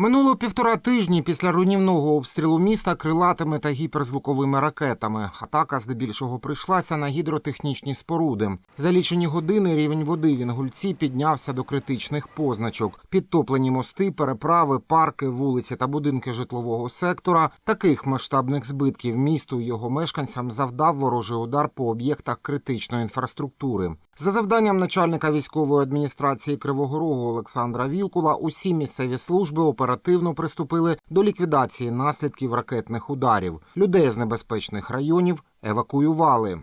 Минуло півтора тижні після руйнівного обстрілу міста крилатими та гіперзвуковими ракетами. Атака здебільшого прийшлася на гідротехнічні споруди. За лічені години рівень води в Інгульці піднявся до критичних позначок. Підтоплені мости, переправи, парки, вулиці та будинки житлового сектора. Таких масштабних збитків місту його мешканцям завдав ворожий удар по об'єктах критичної інфраструктури. За завданням начальника військової адміністрації Кривого Рогу Олександра Вілкула, усі місцеві служби оперативно приступили до ліквідації наслідків ракетних ударів. Людей з небезпечних районів евакуювали.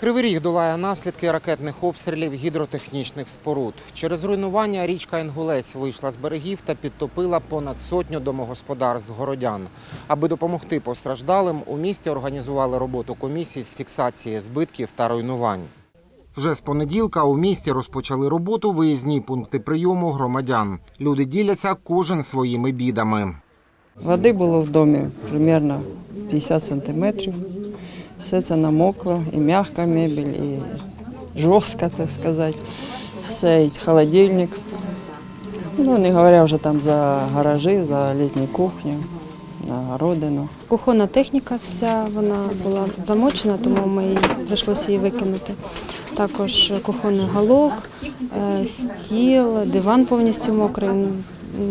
Кривий Ріг долає наслідки ракетних обстрілів гідротехнічних споруд. Через руйнування річка Інгулець вийшла з берегів та підтопила понад сотню домогосподарств городян. Аби допомогти постраждалим, у місті організували роботу комісій з фіксації збитків та руйнувань. Вже з понеділка у місті розпочали роботу виїзні пункти прийому громадян. Люди діляться кожен своїми бідами. Води було в домі примерно 50 сантиметрів. Все це намокло, і м'яка мебель, і жорстка, так сказати. Все, і холодильник. Ну, не говоря вже там за гаражі, за літню кухню, на городину. Кухонна техніка вся вона була замочена, тому ми її прийшлося її викинути. Також кухонний галок, е, стіл, диван повністю мокрий,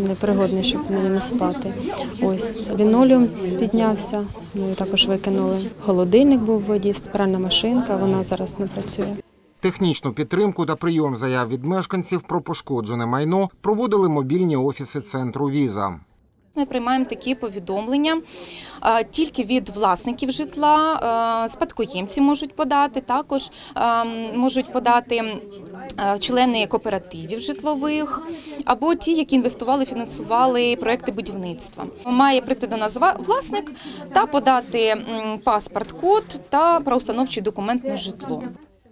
непригодний, щоб на ньому спати. Ось лінолеум піднявся, ми також викинули. Холодильник був в воді, спиральна машинка, вона зараз не працює. Технічну підтримку та прийом заяв від мешканців про пошкоджене майно проводили мобільні офіси центру Віза. Ми приймаємо такі повідомлення тільки від власників житла, спадкоємці можуть подати, також можуть подати члени кооперативів житлових або ті, які інвестували, фінансували проекти будівництва. Має прийти до нас власник та подати паспорт, код та правоустановчий документ на житло.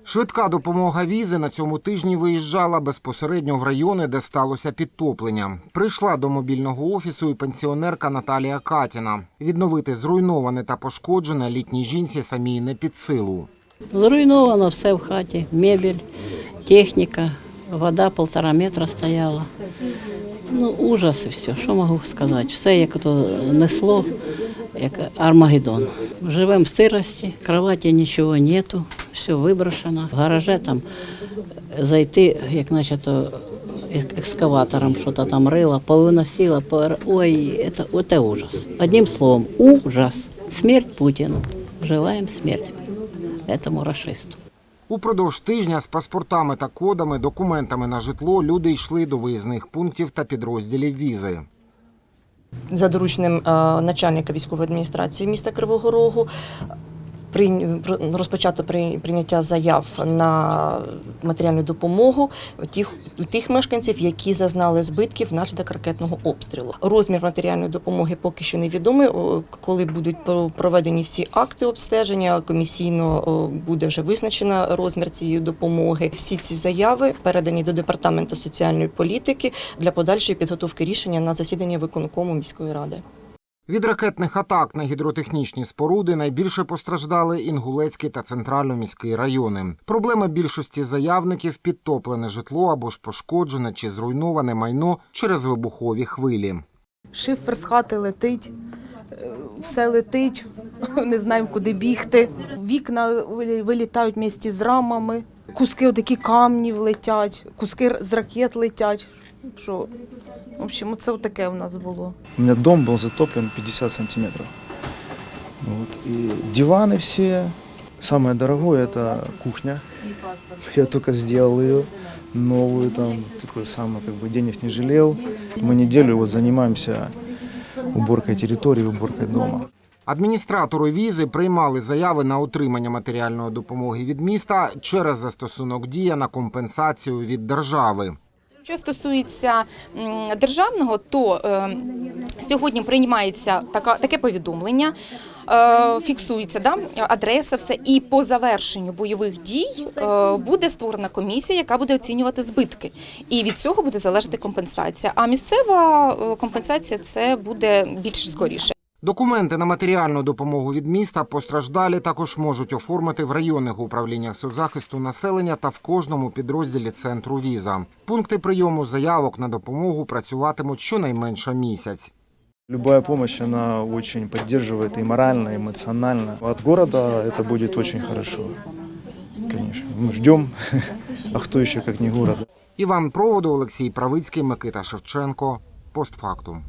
Швидка допомога візи на цьому тижні виїжджала безпосередньо в райони, де сталося підтоплення. Прийшла до мобільного офісу і пенсіонерка Наталія Катіна. Відновити зруйноване та пошкоджене літній жінці самій не під силу. Зруйновано все в хаті, мебель, техніка, вода полтора метра стояла. Ну, ужас і все, що можу сказати. Все як то несло, як Армагеддон. Живемо в сирості, кроваті нічого нету, все виброшено. В гараже там зайти, як наче то екскаватором що-то там рило, повиносило, пор- ой, це, це ужас. Одним словом, ужас. Смерть Путіну. Желаємо смерти этому расисту. Упродовж тижня з паспортами та кодами, документами на житло люди йшли до виїзних пунктів та підрозділів візи. за дорученням е, начальника військової адміністрації міста Кривого Рогу. Розпочато при- прийняття заяв на матеріальну допомогу тих, тих мешканців, які зазнали збитків внаслідок ракетного обстрілу. Розмір матеріальної допомоги поки що невідомий. Коли будуть про- проведені всі акти обстеження, комісійно буде вже визначено розмір цієї допомоги. Всі ці заяви передані до департаменту соціальної політики для подальшої підготовки рішення на засідання виконкому міської ради. Від ракетних атак на гідротехнічні споруди найбільше постраждали Інгулецький та центрально-міський райони. Проблема більшості заявників підтоплене житло або ж пошкоджене чи зруйноване майно через вибухові хвилі. Шифер з хати летить, все летить, не знаємо, куди бігти. Вікна вилі- вилітають місті з рамами, куски отакі камнів летять, куски з ракет летять. Що, в общем, це таке в нас було. У меня дом был затоплен 50 сантиметров. Вот. И диваны все. Самое дорогое это кухня. Я только сделал ее новую, там такой самый как бы денег не жалел. Мы неделю вот занимаемся уборкой территории, уборкой дома. Адміністратори візи приймали заяви на отримання матеріальної допомоги від міста через застосунок дія на компенсацію від держави. Що стосується державного, то е, сьогодні приймається таке повідомлення, е, фіксується да, адреса, все, і по завершенню бойових дій е, буде створена комісія, яка буде оцінювати збитки. І від цього буде залежати компенсація. А місцева компенсація це буде більш скоріше. Документи на матеріальну допомогу від міста постраждалі також можуть оформити в районних управліннях соцзахисту населення та в кожному підрозділі центру віза. Пункти прийому заявок на допомогу працюватимуть щонайменше місяць. Любая помощь, она очень поддерживает и морально, и эмоционально. От города это будет очень хорошо. Конечно, мы ждем, а кто еще как не город. Іван Проводу, Олексій Правицький, Микита Шевченко. Постфактум.